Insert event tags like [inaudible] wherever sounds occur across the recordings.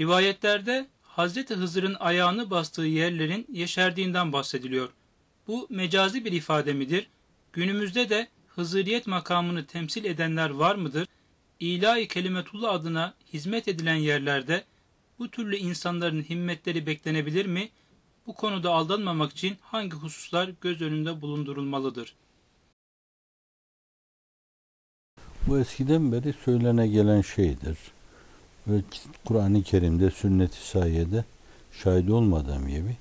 Rivayetlerde Hazreti Hızır'ın ayağını bastığı yerlerin yeşerdiğinden bahsediliyor. Bu mecazi bir ifade midir? Günümüzde de Hızıriyet makamını temsil edenler var mıdır? İlahi kelimetullah adına hizmet edilen yerlerde bu türlü insanların himmetleri beklenebilir mi? Bu konuda aldanmamak için hangi hususlar göz önünde bulundurulmalıdır? Bu eskiden beri söylene gelen şeydir. Ve Kur'an-ı Kerim'de, sünnet-i sayede şahit olmadığım gibi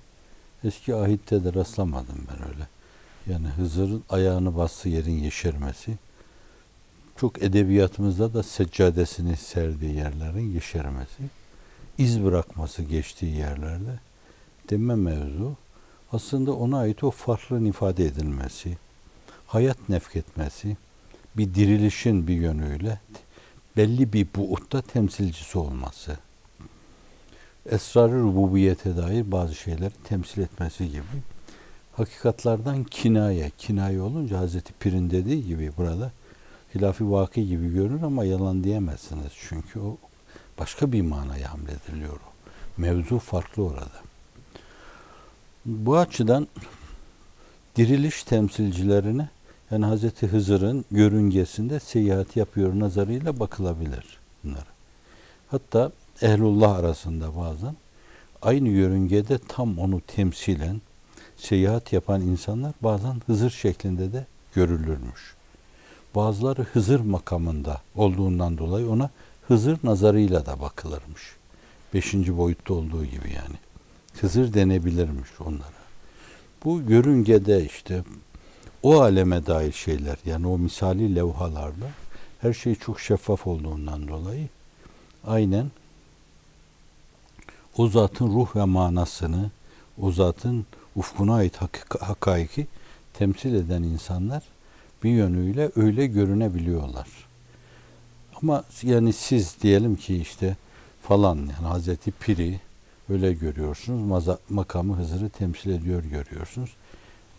eski ahitte de rastlamadım ben öyle. Yani Hızır'ın ayağını bastığı yerin yeşermesi, çok edebiyatımızda da seccadesini serdiği yerlerin yeşermesi, iz bırakması geçtiği yerlerde deme mevzu aslında ona ait o farklı ifade edilmesi, hayat nefketmesi, bir dirilişin bir yönüyle belli bir buutta temsilcisi olması. Esrar-ı rububiyete dair bazı şeyleri temsil etmesi gibi. Hakikatlardan kinaye, kinaye olunca Hazreti Pir'in dediği gibi burada hilafi vaki gibi görünür ama yalan diyemezsiniz. Çünkü o başka bir manaya hamlediliyor o. Mevzu farklı orada. Bu açıdan diriliş temsilcilerine yani Hazreti Hızır'ın yörüngesinde seyahat yapıyor nazarıyla bakılabilir bunlar. Hatta ehlullah arasında bazen aynı yörüngede tam onu temsilen seyahat yapan insanlar bazen Hızır şeklinde de görülürmüş. Bazıları Hızır makamında olduğundan dolayı ona Hızır nazarıyla da bakılırmış. Beşinci boyutta olduğu gibi yani. Hızır denebilirmiş onlara. Bu yörüngede işte o aleme dair şeyler yani o misali levhalarda her şey çok şeffaf olduğundan dolayı aynen o zatın ruh ve manasını, o zatın ufkuna ait hak hakaiki temsil eden insanlar bir yönüyle öyle görünebiliyorlar. Ama yani siz diyelim ki işte falan yani Hazreti Piri öyle görüyorsunuz. Maza, makamı Hızır'ı temsil ediyor görüyorsunuz.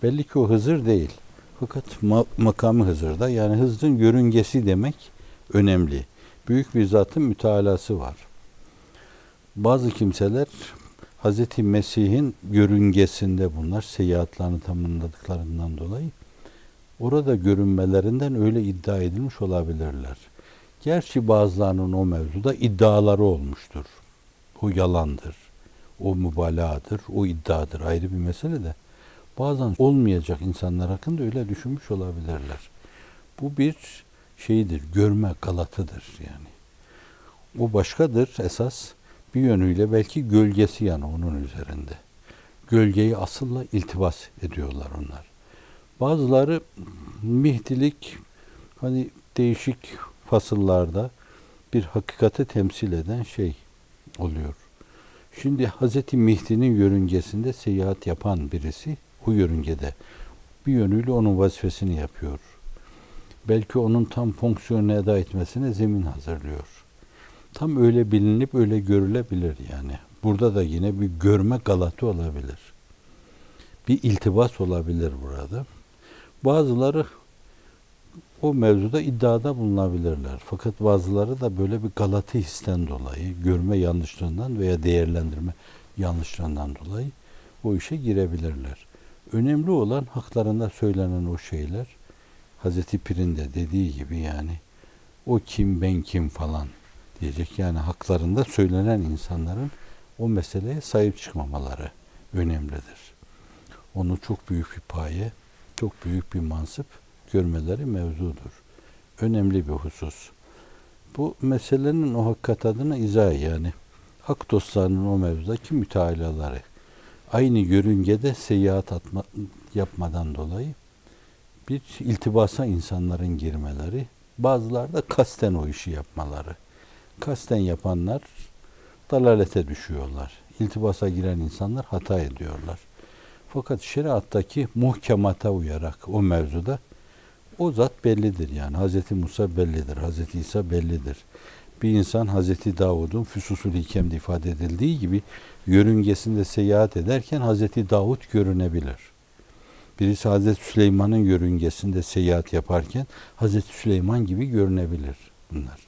Belli ki o Hızır değil. Fakat ma makamı Hızır'da yani Hızır'ın yörüngesi demek önemli. Büyük bir zatın mütalası var. Bazı kimseler Hz. Mesih'in yörüngesinde bunlar seyahatlerini tamamladıklarından dolayı orada görünmelerinden öyle iddia edilmiş olabilirler. Gerçi bazılarının o mevzuda iddiaları olmuştur. O yalandır, o mübalağadır, o iddiadır ayrı bir mesele de bazen olmayacak insanlar hakkında öyle düşünmüş olabilirler. Bu bir şeydir, görme galatıdır yani. O başkadır esas bir yönüyle belki gölgesi yani onun üzerinde. Gölgeyi asılla iltibas ediyorlar onlar. Bazıları mihdilik hani değişik fasıllarda bir hakikati temsil eden şey oluyor. Şimdi Hazreti Mihdi'nin yörüngesinde seyahat yapan birisi o yörüngede bir yönüyle onun vazifesini yapıyor. Belki onun tam fonksiyonu eda etmesine zemin hazırlıyor. Tam öyle bilinip öyle görülebilir yani. Burada da yine bir görme galatı olabilir. Bir iltibas olabilir burada. Bazıları o mevzuda iddiada bulunabilirler. Fakat bazıları da böyle bir galatı histen dolayı, görme yanlışlığından veya değerlendirme yanlışlığından dolayı o işe girebilirler. Önemli olan haklarında söylenen o şeyler Hazreti Pir'in de dediği gibi yani o kim ben kim falan diyecek. Yani haklarında söylenen insanların o meseleye sahip çıkmamaları önemlidir. Onu çok büyük bir paye, çok büyük bir mansıp görmeleri mevzudur. Önemli bir husus. Bu meselenin o hakikat adına izah yani hak dostlarının o mevzudaki mütealaları aynı yörüngede seyahat atma, yapmadan dolayı bir iltibasa insanların girmeleri, bazıları da kasten o işi yapmaları. Kasten yapanlar dalalete düşüyorlar. İltibasa giren insanlar hata ediyorlar. Fakat şeriattaki muhkemata uyarak o mevzuda o zat bellidir yani. Hz. Musa bellidir, Hz. İsa bellidir. Bir insan Hz. Davud'un füsusul hikemde ifade edildiği gibi yörüngesinde seyahat ederken Hz. Davud görünebilir. Birisi Hz. Süleyman'ın yörüngesinde seyahat yaparken Hz. Süleyman gibi görünebilir bunlar.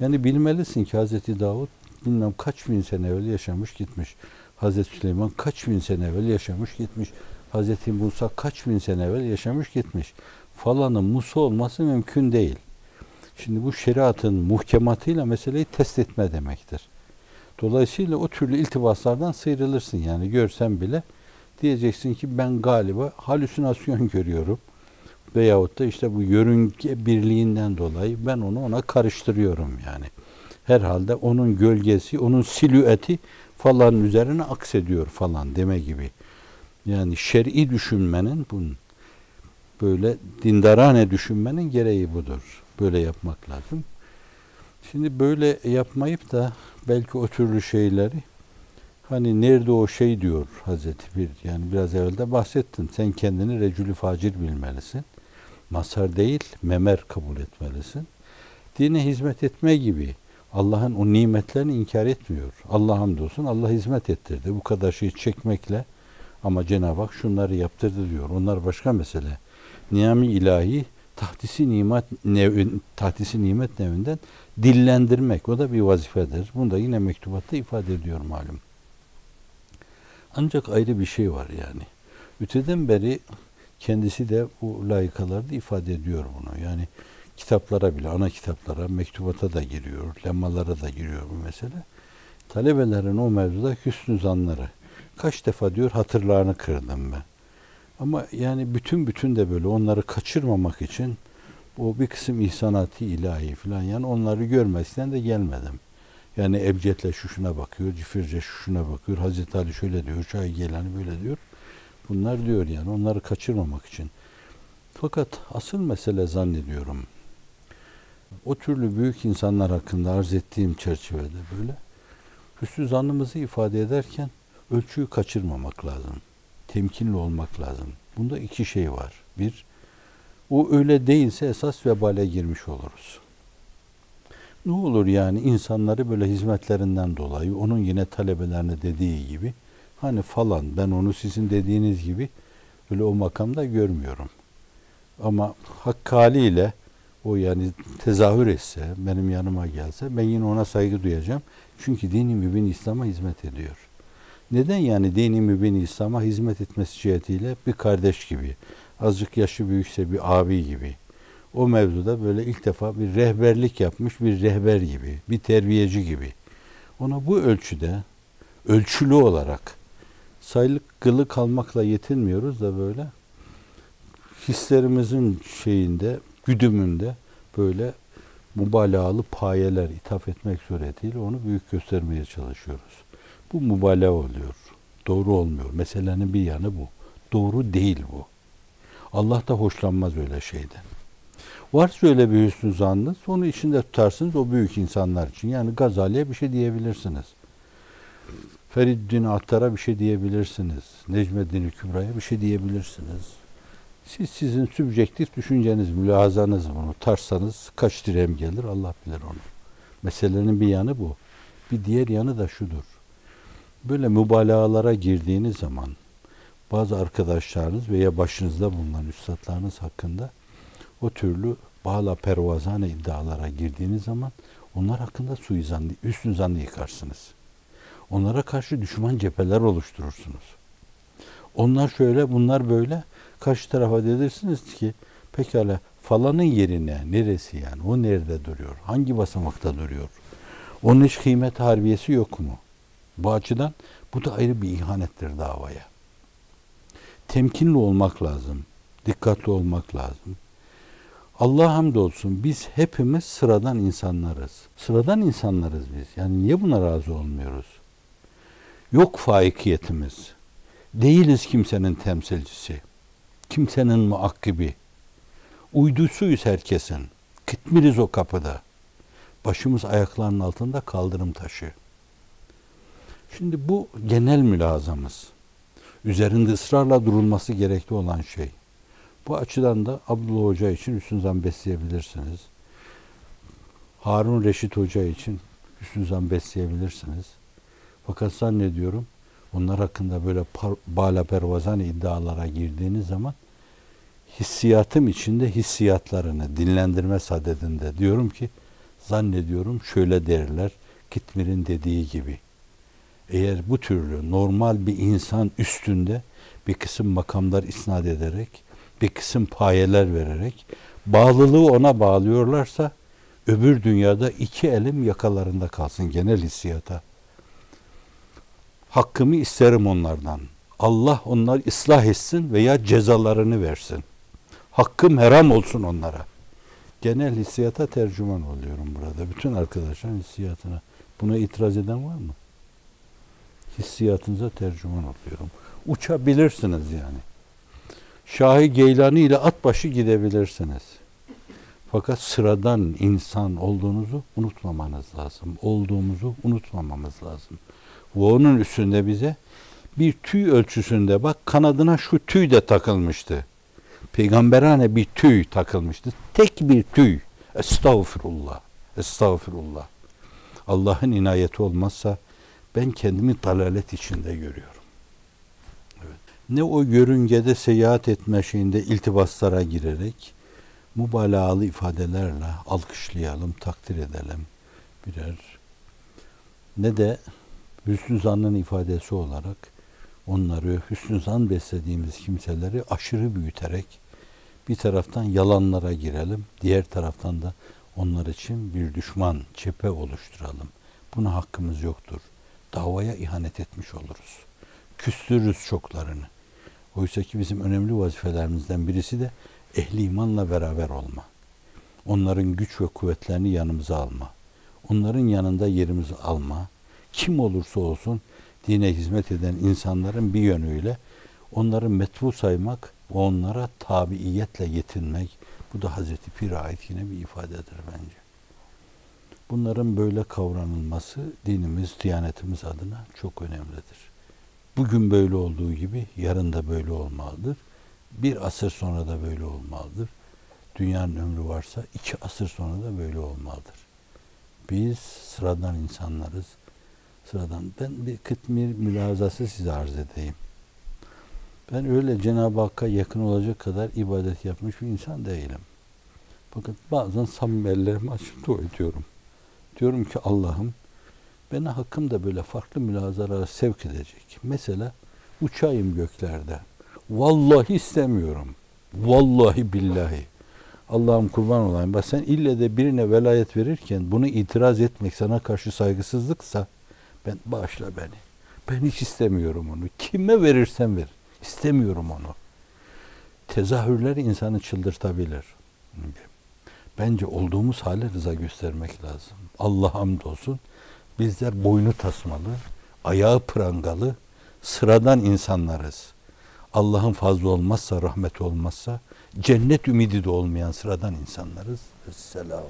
Yani bilmelisin ki Hz. Davud bilmem kaç bin sene evvel yaşamış gitmiş. Hazreti Süleyman kaç bin sene evvel yaşamış gitmiş. Hazreti Musa kaç bin sene evvel yaşamış gitmiş. Falanın Musa olması mümkün değil. Şimdi bu şeriatın muhkematıyla meseleyi test etme demektir. Dolayısıyla o türlü iltibaslardan sıyrılırsın yani görsen bile diyeceksin ki ben galiba halüsinasyon [laughs] görüyorum. Veyahut da işte bu yörünge birliğinden dolayı ben onu ona karıştırıyorum yani. Herhalde onun gölgesi, onun silüeti falan üzerine aksediyor falan deme gibi. Yani şer'i düşünmenin bunun böyle dindarane düşünmenin gereği budur. Böyle yapmak lazım. Şimdi böyle yapmayıp da belki o türlü şeyleri hani nerede o şey diyor Hazreti bir yani biraz evvel de bahsettim. Sen kendini recülü facir bilmelisin. Masar değil, memer kabul etmelisin. Dine hizmet etme gibi Allah'ın o nimetlerini inkar etmiyor. Allah hamdolsun Allah hizmet ettirdi. Bu kadar şeyi çekmekle ama Cenab-ı Hak şunları yaptırdı diyor. Onlar başka mesele. Niyami ilahi tahtisi nimet nevin, tahtisi nimet nevinden dillendirmek. O da bir vazifedir. Bunu da yine mektubatta ifade ediyor malum. Ancak ayrı bir şey var yani. Öteden beri kendisi de bu layıkalarda ifade ediyor bunu. Yani kitaplara bile, ana kitaplara, mektubata da giriyor, lemmalara da giriyor bu mesele. Talebelerin o mevzuda hüsnü zanları. Kaç defa diyor hatırlarını kırdım ben. Ama yani bütün bütün de böyle onları kaçırmamak için o bir kısım ihsanati ilahi falan yani onları görmezden de gelmedim. Yani Ebced'le şu şuna bakıyor, Cifirce şu şuna bakıyor, Hazreti Ali şöyle diyor, çay geleni böyle diyor. Bunlar diyor yani onları kaçırmamak için. Fakat asıl mesele zannediyorum o türlü büyük insanlar hakkında arz ettiğim çerçevede böyle hüsnü zannımızı ifade ederken ölçüyü kaçırmamak lazım. Temkinli olmak lazım. Bunda iki şey var. Bir, o öyle değilse esas vebale girmiş oluruz. Ne olur yani insanları böyle hizmetlerinden dolayı onun yine talebelerine dediği gibi hani falan ben onu sizin dediğiniz gibi öyle o makamda görmüyorum. Ama hakkaliyle o yani tezahür etse, benim yanıma gelse ben yine ona saygı duyacağım. Çünkü dini mübin İslam'a hizmet ediyor. Neden yani dini mübin İslam'a hizmet etmesi cihetiyle bir kardeş gibi, azıcık yaşı büyükse bir abi gibi. O mevzuda böyle ilk defa bir rehberlik yapmış bir rehber gibi, bir terbiyeci gibi. Ona bu ölçüde, ölçülü olarak sayılık kılı kalmakla yetinmiyoruz da böyle hislerimizin şeyinde, güdümünde böyle mübalağalı payeler ithaf etmek suretiyle onu büyük göstermeye çalışıyoruz. Bu mübalağa oluyor. Doğru olmuyor. Meselenin bir yanı bu. Doğru değil bu. Allah da hoşlanmaz öyle şeyden. Varsa öyle bir hüsnü zannınız, onu içinde tutarsınız o büyük insanlar için. Yani Gazali'ye bir şey diyebilirsiniz. Feriddin Attar'a bir şey diyebilirsiniz. Necmeddin Kübra'ya bir şey diyebilirsiniz. Siz sizin sübjektif düşünceniz, mülahazanız bunu tarsanız kaç dirhem gelir Allah bilir onu. Meselenin bir yanı bu. Bir diğer yanı da şudur. Böyle mübalağalara girdiğiniz zaman bazı arkadaşlarınız veya başınızda bulunan üstadlarınız hakkında o türlü bağla pervazane iddialara girdiğiniz zaman onlar hakkında suizan, üstün zannı yıkarsınız. Onlara karşı düşman cepheler oluşturursunuz. Onlar şöyle, bunlar böyle. Karşı tarafa dedirsiniz ki pekala falanın yerine neresi yani? O nerede duruyor? Hangi basamakta duruyor? Onun hiç kıymet harbiyesi yok mu? Bu açıdan bu da ayrı bir ihanettir davaya. Temkinli olmak lazım. Dikkatli olmak lazım. Allah hamdolsun biz hepimiz sıradan insanlarız. Sıradan insanlarız biz. Yani niye buna razı olmuyoruz? Yok faikiyetimiz. Değiliz kimsenin temsilcisi. Kimsenin muakkibi. Uydusuyuz herkesin. Gitmiriz o kapıda. Başımız ayaklarının altında kaldırım taşı. Şimdi bu genel mülazamız. Üzerinde ısrarla durulması gerekli olan şey. Bu açıdan da Abdullah Hoca için hüsnü besleyebilirsiniz. Harun Reşit Hoca için hüsnü besleyebilirsiniz. Fakat zannediyorum onlar hakkında böyle bala pervazan iddialara girdiğiniz zaman hissiyatım içinde hissiyatlarını dinlendirme sadedinde diyorum ki zannediyorum şöyle derler Kitmir'in dediği gibi eğer bu türlü normal bir insan üstünde bir kısım makamlar isnat ederek, bir kısım payeler vererek bağlılığı ona bağlıyorlarsa öbür dünyada iki elim yakalarında kalsın genel hissiyata. Hakkımı isterim onlardan. Allah onlar ıslah etsin veya cezalarını versin. Hakkım haram olsun onlara. Genel hissiyata tercüman oluyorum burada. Bütün arkadaşların hissiyatına. Buna itiraz eden var mı? Hissiyatınıza tercüman oluyorum. Uçabilirsiniz yani. Şahi Geylani ile at başı gidebilirsiniz. Fakat sıradan insan olduğunuzu unutmamanız lazım. Olduğumuzu unutmamamız lazım. Ve onun üstünde bize bir tüy ölçüsünde bak kanadına şu tüy de takılmıştı. Peygamberane bir tüy takılmıştı. Tek bir tüy. Estağfurullah. Estağfurullah. Allah'ın inayeti olmazsa ben kendimi dalalet içinde görüyorum. Evet. Ne o yörüngede seyahat etme şeyinde iltibaslara girerek mübalağalı ifadelerle alkışlayalım, takdir edelim birer ne de hüsnü zannın ifadesi olarak onları hüsnü zan beslediğimiz kimseleri aşırı büyüterek bir taraftan yalanlara girelim, diğer taraftan da onlar için bir düşman, cephe oluşturalım. Buna hakkımız yoktur. Davaya ihanet etmiş oluruz. Küstürürüz çoklarını. Oysa ki bizim önemli vazifelerimizden birisi de ehli imanla beraber olma. Onların güç ve kuvvetlerini yanımıza alma. Onların yanında yerimizi alma. Kim olursa olsun dine hizmet eden insanların bir yönüyle onları metbu saymak ve onlara tabiiyetle yetinmek. Bu da Hazreti Pir'e ait yine bir ifadedir bence. Bunların böyle kavranılması dinimiz, diyanetimiz adına çok önemlidir. Bugün böyle olduğu gibi yarın da böyle olmalıdır. Bir asır sonra da böyle olmalıdır. Dünyanın ömrü varsa iki asır sonra da böyle olmalıdır. Biz sıradan insanlarız. Sıradan. Ben bir kıtmir mülazası size arz edeyim. Ben öyle Cenab-ı Hakk'a yakın olacak kadar ibadet yapmış bir insan değilim. Fakat bazen samimi ellerimi açıp dua ediyorum. Diyorum ki Allah'ım beni hakkımda böyle farklı mülazalara sevk edecek. Mesela uçayım göklerde. Vallahi istemiyorum. Vallahi billahi. Allah'ım kurban olayım. Bak sen ille de birine velayet verirken bunu itiraz etmek sana karşı saygısızlıksa ben bağışla beni. Ben hiç istemiyorum onu. Kime verirsen ver. İstemiyorum onu. Tezahürler insanı çıldırtabilir. Bence olduğumuz hale rıza göstermek lazım. Allah hamdolsun bizler boynu tasmalı, ayağı prangalı, sıradan insanlarız. Allah'ın fazla olmazsa, rahmet olmazsa, cennet ümidi de olmayan sıradan insanlarız. Selam.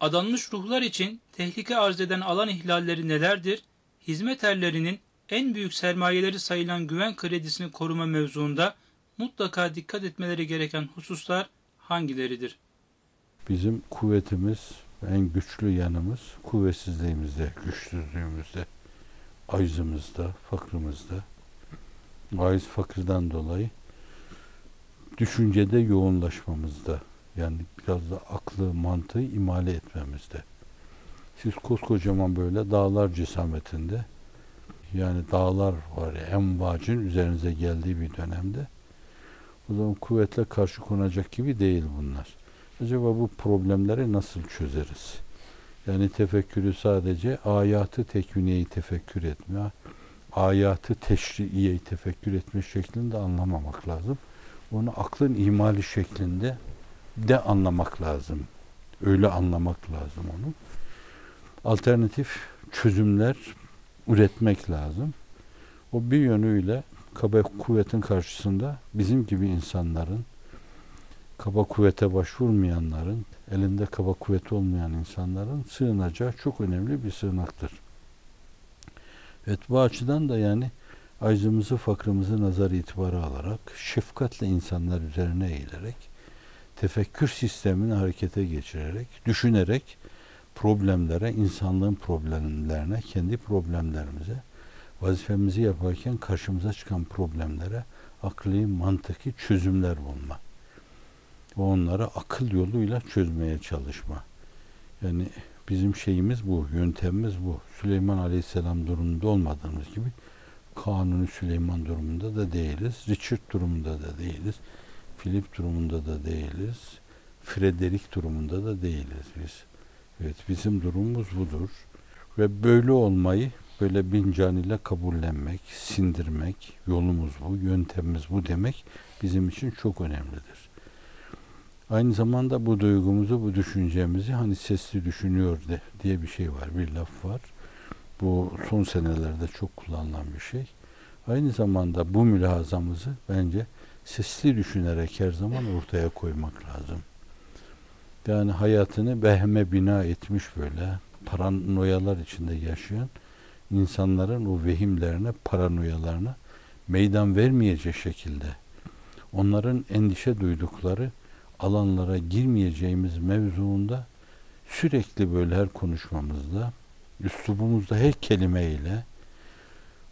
Adanmış ruhlar için tehlike arz eden alan ihlalleri nelerdir? Hizmet erlerinin en büyük sermayeleri sayılan güven kredisini koruma mevzuunda mutlaka dikkat etmeleri gereken hususlar hangileridir? Bizim kuvvetimiz, en güçlü yanımız kuvvetsizliğimizde, güçsüzlüğümüzde, aczımızda, fakrımızda. Aiz fakirden dolayı düşüncede yoğunlaşmamızda. Yani biraz da aklı, mantığı imale etmemizde. Siz koskocaman böyle dağlar cesametinde yani dağlar var ya envacın üzerinize geldiği bir dönemde o zaman kuvvetle karşı konacak gibi değil bunlar. Acaba bu problemleri nasıl çözeriz? Yani tefekkürü sadece ayatı tekviniyeyi tefekkür etme, ayatı teşriiyeyi tefekkür etme şeklinde anlamamak lazım. Onu aklın imali şeklinde de anlamak lazım. Öyle anlamak lazım onu. Alternatif çözümler üretmek lazım. O bir yönüyle kaba kuvvetin karşısında bizim gibi insanların kaba kuvvete başvurmayanların, elinde kaba kuvvet olmayan insanların sığınacağı çok önemli bir sığınaktır. Evet bu açıdan da yani aczımızı, fakrımızı nazar itibarı alarak, şefkatle insanlar üzerine eğilerek, tefekkür sistemini harekete geçirerek, düşünerek problemlere, insanlığın problemlerine, kendi problemlerimize, vazifemizi yaparken karşımıza çıkan problemlere akli, mantıki çözümler bulma. Ve onları akıl yoluyla çözmeye çalışma. Yani Bizim şeyimiz bu, yöntemimiz bu. Süleyman Aleyhisselam durumunda olmadığımız gibi Kanuni Süleyman durumunda da değiliz. Richard durumunda da değiliz. Philip durumunda da değiliz. Frederick durumunda da değiliz biz. Evet bizim durumumuz budur. Ve böyle olmayı böyle bin can ile kabullenmek, sindirmek, yolumuz bu, yöntemimiz bu demek bizim için çok önemlidir. Aynı zamanda bu duygumuzu, bu düşüncemizi hani sesli düşünüyor de, diye bir şey var, bir laf var. Bu son senelerde çok kullanılan bir şey. Aynı zamanda bu mülahazamızı bence sesli düşünerek her zaman ortaya koymak lazım. Yani hayatını vehme bina etmiş böyle paranoyalar içinde yaşayan insanların o vehimlerine, paranoyalarına meydan vermeyecek şekilde onların endişe duydukları alanlara girmeyeceğimiz mevzuunda sürekli böyle her konuşmamızda, üslubumuzda her kelimeyle,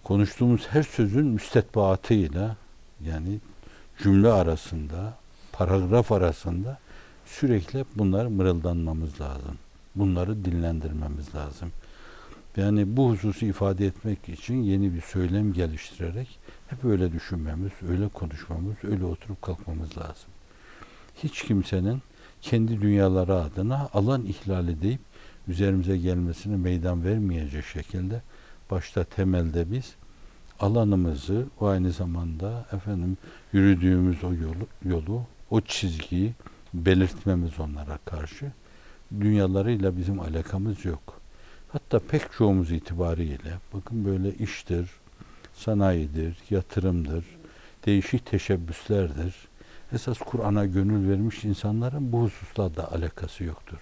konuştuğumuz her sözün müstetbaatıyla yani cümle arasında, paragraf arasında sürekli bunlar mırıldanmamız lazım. Bunları dinlendirmemiz lazım. Yani bu hususu ifade etmek için yeni bir söylem geliştirerek hep öyle düşünmemiz, öyle konuşmamız, öyle oturup kalkmamız lazım. Hiç kimsenin kendi dünyaları adına alan ihlal edip üzerimize gelmesine meydan vermeyecek şekilde başta temelde biz alanımızı o aynı zamanda efendim yürüdüğümüz o yolu, yolu o çizgiyi belirtmemiz onlara karşı dünyalarıyla bizim alakamız yok. Hatta pek çoğumuz itibariyle bakın böyle iştir, sanayidir, yatırımdır, değişik teşebbüslerdir. Esas Kur'an'a gönül vermiş insanların bu hususlarda alakası yoktur.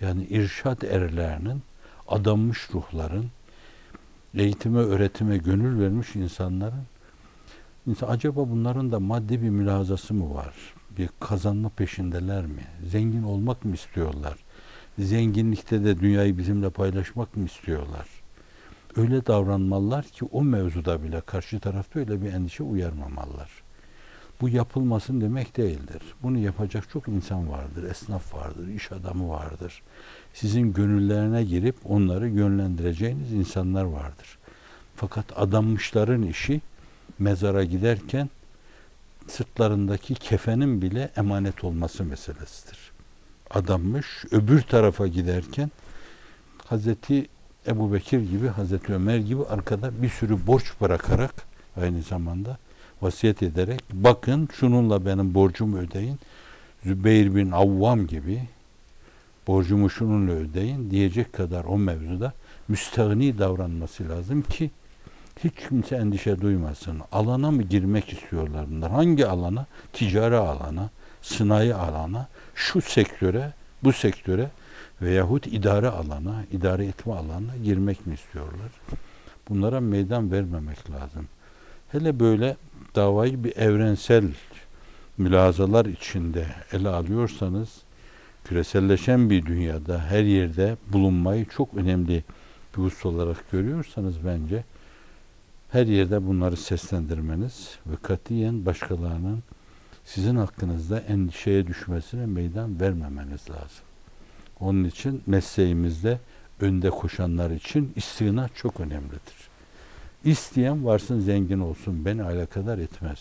Yani irşat erlerinin, adanmış ruhların, eğitime, öğretime gönül vermiş insanların insan, acaba bunların da maddi bir mülazası mı var? Bir kazanma peşindeler mi? Zengin olmak mı istiyorlar? Zenginlikte de dünyayı bizimle paylaşmak mı istiyorlar? Öyle davranmalılar ki o mevzuda bile karşı tarafta öyle bir endişe uyarmamalılar. Bu yapılmasın demek değildir. Bunu yapacak çok insan vardır, esnaf vardır, iş adamı vardır. Sizin gönüllerine girip onları yönlendireceğiniz insanlar vardır. Fakat adanmışların işi mezara giderken sırtlarındaki kefenin bile emanet olması meselesidir. Adanmış öbür tarafa giderken Hazreti Ebu Bekir gibi, Hazreti Ömer gibi arkada bir sürü borç bırakarak aynı zamanda vasiyet ederek bakın şununla benim borcumu ödeyin. Zübeyir bin Avvam gibi borcumu şununla ödeyin diyecek kadar o mevzuda müstahni davranması lazım ki hiç kimse endişe duymasın. Alana mı girmek istiyorlar bunlar? Hangi alana? Ticari alana, sınai alana, şu sektöre, bu sektöre veyahut idare alana, idare etme alanına girmek mi istiyorlar? Bunlara meydan vermemek lazım. Hele böyle davayı bir evrensel mülazalar içinde ele alıyorsanız küreselleşen bir dünyada her yerde bulunmayı çok önemli bir husus olarak görüyorsanız bence her yerde bunları seslendirmeniz ve katiyen başkalarının sizin hakkınızda endişeye düşmesine meydan vermemeniz lazım. Onun için mesleğimizde önde koşanlar için istina çok önemlidir. İsteyen varsın zengin olsun beni alakadar etmez.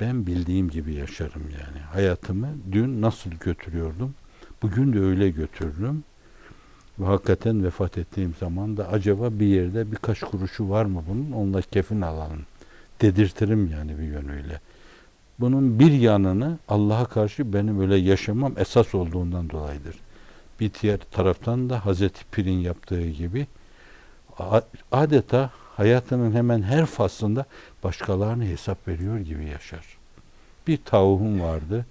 Ben bildiğim gibi yaşarım yani. Hayatımı dün nasıl götürüyordum? Bugün de öyle götürürüm. Ve hakikaten vefat ettiğim zaman da acaba bir yerde birkaç kuruşu var mı bunun? Onunla kefin alalım. Dedirtirim yani bir yönüyle. Bunun bir yanını Allah'a karşı benim öyle yaşamam esas olduğundan dolayıdır. Bir diğer taraftan da Hazreti Pir'in yaptığı gibi adeta hayatının hemen her faslında başkalarına hesap veriyor gibi yaşar. Bir tavuğum vardı,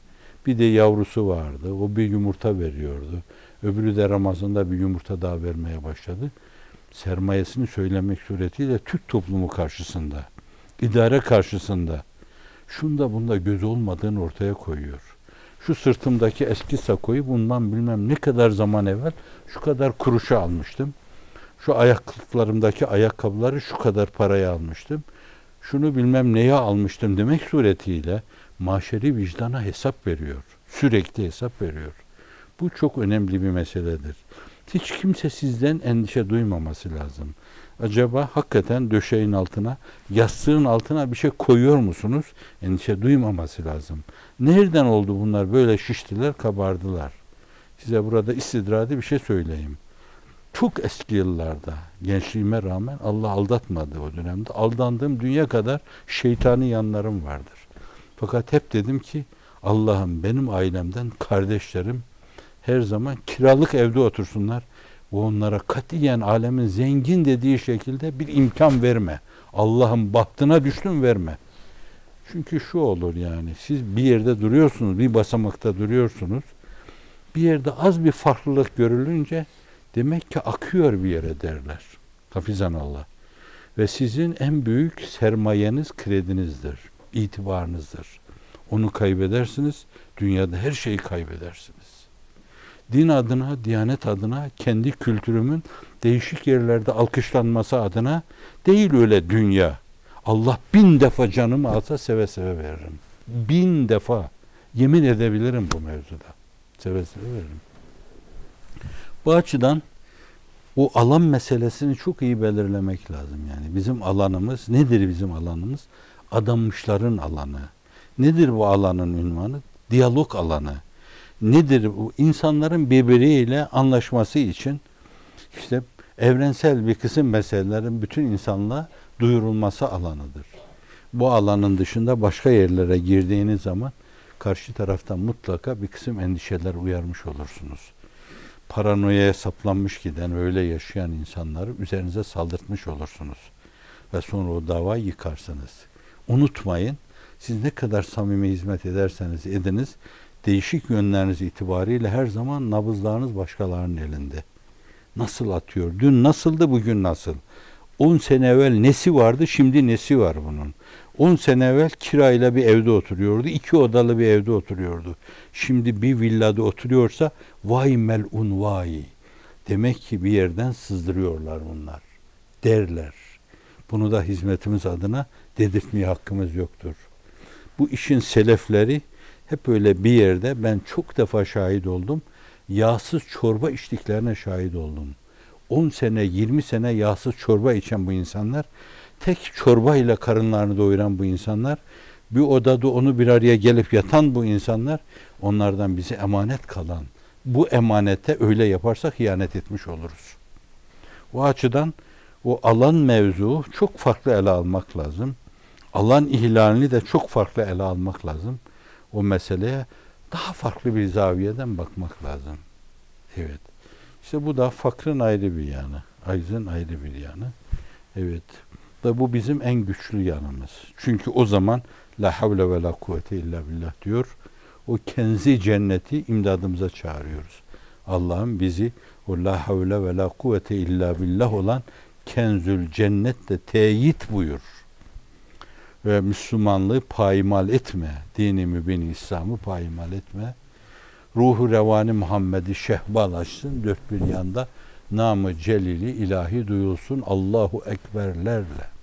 bir de yavrusu vardı. O bir yumurta veriyordu. Öbürü de Ramazan'da bir yumurta daha vermeye başladı. Sermayesini söylemek suretiyle Türk toplumu karşısında, idare karşısında şunda bunda göz olmadığını ortaya koyuyor. Şu sırtımdaki eski sakoyu bundan bilmem ne kadar zaman evvel şu kadar kuruşa almıştım. Şu ayaklıklarımdaki ayakkabıları şu kadar paraya almıştım. Şunu bilmem neye almıştım demek suretiyle maşeri vicdana hesap veriyor. Sürekli hesap veriyor. Bu çok önemli bir meseledir. Hiç kimse sizden endişe duymaması lazım. Acaba hakikaten döşeğin altına, yastığın altına bir şey koyuyor musunuz? Endişe duymaması lazım. Nereden oldu bunlar? Böyle şiştiler, kabardılar. Size burada istidradi bir şey söyleyeyim. Çok eski yıllarda gençliğime rağmen Allah aldatmadı o dönemde. Aldandığım dünya kadar şeytani yanlarım vardır. Fakat hep dedim ki Allah'ım benim ailemden kardeşlerim her zaman kiralık evde otursunlar ve onlara katiyen alemin zengin dediği şekilde bir imkan verme. Allah'ın bahtına düştüm verme. Çünkü şu olur yani siz bir yerde duruyorsunuz, bir basamakta duruyorsunuz. Bir yerde az bir farklılık görülünce demek ki akıyor bir yere derler. Hafizan Allah. Ve sizin en büyük sermayeniz kredinizdir, itibarınızdır. Onu kaybedersiniz, dünyada her şeyi kaybedersiniz. Din adına, diyanet adına, kendi kültürümün değişik yerlerde alkışlanması adına değil öyle dünya. Allah bin defa canımı alsa seve seve veririm. Bin defa. Yemin edebilirim bu mevzuda. Seve seve veririm. Bu açıdan o alan meselesini çok iyi belirlemek lazım yani. Bizim alanımız nedir bizim alanımız? Adanmışların alanı. Nedir bu alanın ünvanı? Diyalog alanı. Nedir bu? İnsanların birbiriyle anlaşması için işte evrensel bir kısım meselelerin bütün insanlığa duyurulması alanıdır. Bu alanın dışında başka yerlere girdiğiniz zaman karşı taraftan mutlaka bir kısım endişeler uyarmış olursunuz. Paranoyaya saplanmış giden, öyle yaşayan insanları üzerinize saldırtmış olursunuz. Ve sonra o davayı yıkarsınız. Unutmayın, siz ne kadar samimi hizmet ederseniz ediniz, değişik yönleriniz itibariyle her zaman nabızlarınız başkalarının elinde. Nasıl atıyor? Dün nasıldı, bugün nasıl? 10 sene evvel nesi vardı, şimdi nesi var bunun? 10 sene evvel kirayla bir evde oturuyordu, iki odalı bir evde oturuyordu. Şimdi bir villada oturuyorsa vay melun vay. Demek ki bir yerden sızdırıyorlar bunlar. Derler. Bunu da hizmetimiz adına dedirtmeye hakkımız yoktur. Bu işin selefleri hep öyle bir yerde ben çok defa şahit oldum. Yağsız çorba içtiklerine şahit oldum. 10 sene 20 sene yağsız çorba içen bu insanlar tek çorba ile karınlarını doyuran bu insanlar bir odada onu bir araya gelip yatan bu insanlar onlardan bize emanet kalan bu emanete öyle yaparsak ihanet etmiş oluruz. O açıdan o alan mevzu çok farklı ele almak lazım. Alan ihlalini de çok farklı ele almak lazım. O meseleye daha farklı bir zaviyeden bakmak lazım. Evet. İşte bu da fakrın ayrı bir yanı. Aczın ayrı bir yanı. Evet. Da bu bizim en güçlü yanımız. Çünkü o zaman la havle ve la kuvvete illa billah diyor. O kenzi cenneti imdadımıza çağırıyoruz. Allah'ım bizi o la havle ve la kuvvete illa billah olan kenzül cennette teyit buyur. Ve Müslümanlığı payimal etme. Dini mübin İslam'ı payimal etme. Ruhu revani Muhammed'i şehbal açsın. Dört bir yanda namı celili ilahi duyulsun Allahu Ekberlerle.